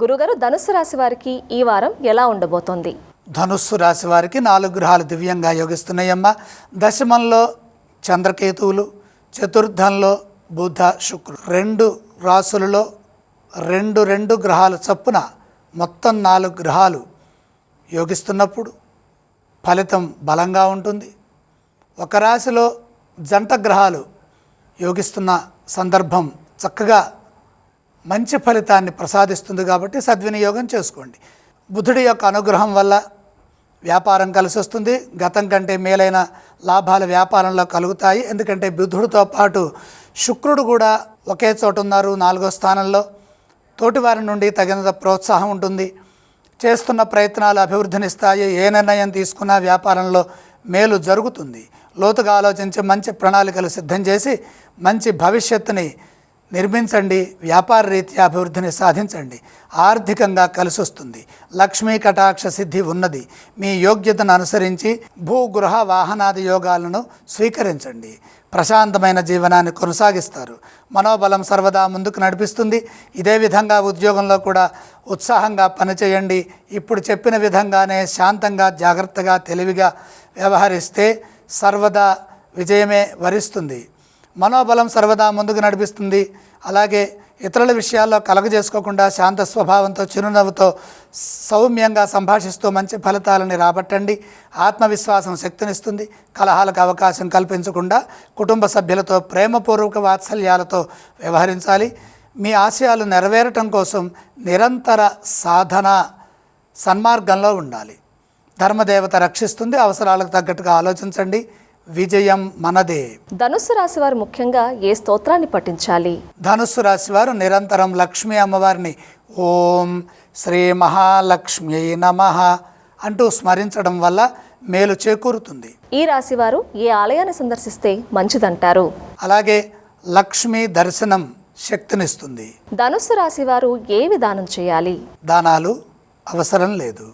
గురుగారు ధనుస్సు రాశి వారికి ఈ వారం ఎలా ఉండబోతోంది? ధనుస్సు రాశి వారికి నాలుగు గ్రహాలు దివ్యంగా యోగిస్తున్నాయమ్మ. దశమంలో చంద్రకేతువులు చతుర్థంలో బుధ శుక్రుడు. రెండు రాసులలో రెండు రెండు గ్రహాలు చప్పున మొత్తం నాలుగు గ్రహాలు యోగిస్తున్నప్పుడు ఫలితం బలంగా ఉంటుంది. ఒక రాశిలో జంట గ్రహాలు యోగిస్తున్న సందర్భం చక్కగా మంచి ఫలితాన్ని ప్రసాదిస్తుంది కాబట్టి సద్వినియోగం చేసుకోండి. బుధుడి యొక్క అనుగ్రహం వల్ల వ్యాపారం కలిసి వస్తుంది. గతం కంటే మేలైన లాభాలు వ్యాపారంలో కలుగుతాయి. ఎందుకంటే బుధుడితో పాటు శుక్రుడు కూడా ఒకే చోట ఉన్నారు నాలుగో స్థానంలో. తోటివారి నుండి తగినంత ప్రోత్సాహం ఉంటుంది. చేస్తున్న ప్రయత్నాలు అభివృద్ధినిస్తాయి. ఏ నిర్ణయం తీసుకున్నా వ్యాపారంలో మేలు జరుగుతుంది. లోతుగా ఆలోచించి మంచి ప్రణాళికలు సిద్ధం చేసి మంచి భవిష్యత్తుని నిర్మించండి వ్యాపార రీత్యా అభివృద్ధిని సాధించండి. ఆర్థికంగా కలిసి వస్తుంది లక్ష్మీ కటాక్ష సిద్ధి ఉన్నది. మీ యోగ్యతను అనుసరించి భూగృహ వాహనాది యోగాలను స్వీకరించండి. ప్రశాంతమైన జీవనాన్ని కొనసాగిస్తారు. మనోబలం సర్వదా ముందుకు నడిపిస్తుంది. ఇదే విధంగా ఉద్యోగంలో కూడా ఉత్సాహంగా పనిచేయండి. ఇప్పుడు చెప్పిన విధంగానే శాంతంగా జాగ్రత్తగా తెలివిగా వ్యవహరిస్తే సర్వదా విజయమే వరిస్తుంది. మనోబలం సర్వదా ముందుకు నడిపిస్తుంది. అలాగే ఇతరుల విషయాల్లో కలగజేసుకోకుండా శాంత స్వభావంతో చిరునవ్వుతో సౌమ్యంగా సంభాషిస్తూ మంచి ఫలితాలని రాబట్టండి. ఆత్మవిశ్వాసం శక్తినిస్తుంది. కలహాలకు అవకాశం కల్పించకుండా కుటుంబ సభ్యులతో ప్రేమపూర్వక వాత్సల్యాలతో వ్యవహరించాలి. మీ ఆశయాలు నెరవేరటం కోసం నిరంతర సాధన సన్మార్గంలో ఉండాలి. ధర్మదేవత రక్షిస్తుంది. అవసరాలకు తగ్గట్టుగా ఆలోచించండి. విజయం మనదే. ధనుస్సు రాశి వారు ముఖ్యంగా ఏ స్తోత్రాన్ని పఠించాలి? ధనుస్సు రాశి వారు నిరంతరం లక్ష్మీ అమ్మవారిని ఓం శ్రీ మహాలక్ష్మి నమ అంటూ స్మరించడం వల్ల మేలు చేకూరుతుంది. ఈ రాశి వారు ఏ ఆలయాన్ని సందర్శిస్తే మంచిదంటారు? అలాగే లక్ష్మీ దర్శనం శక్తినిస్తుంది. ధనుస్సు రాశి వారు ఏ విధానం చేయాలి? దానాలు అవసరం లేదు.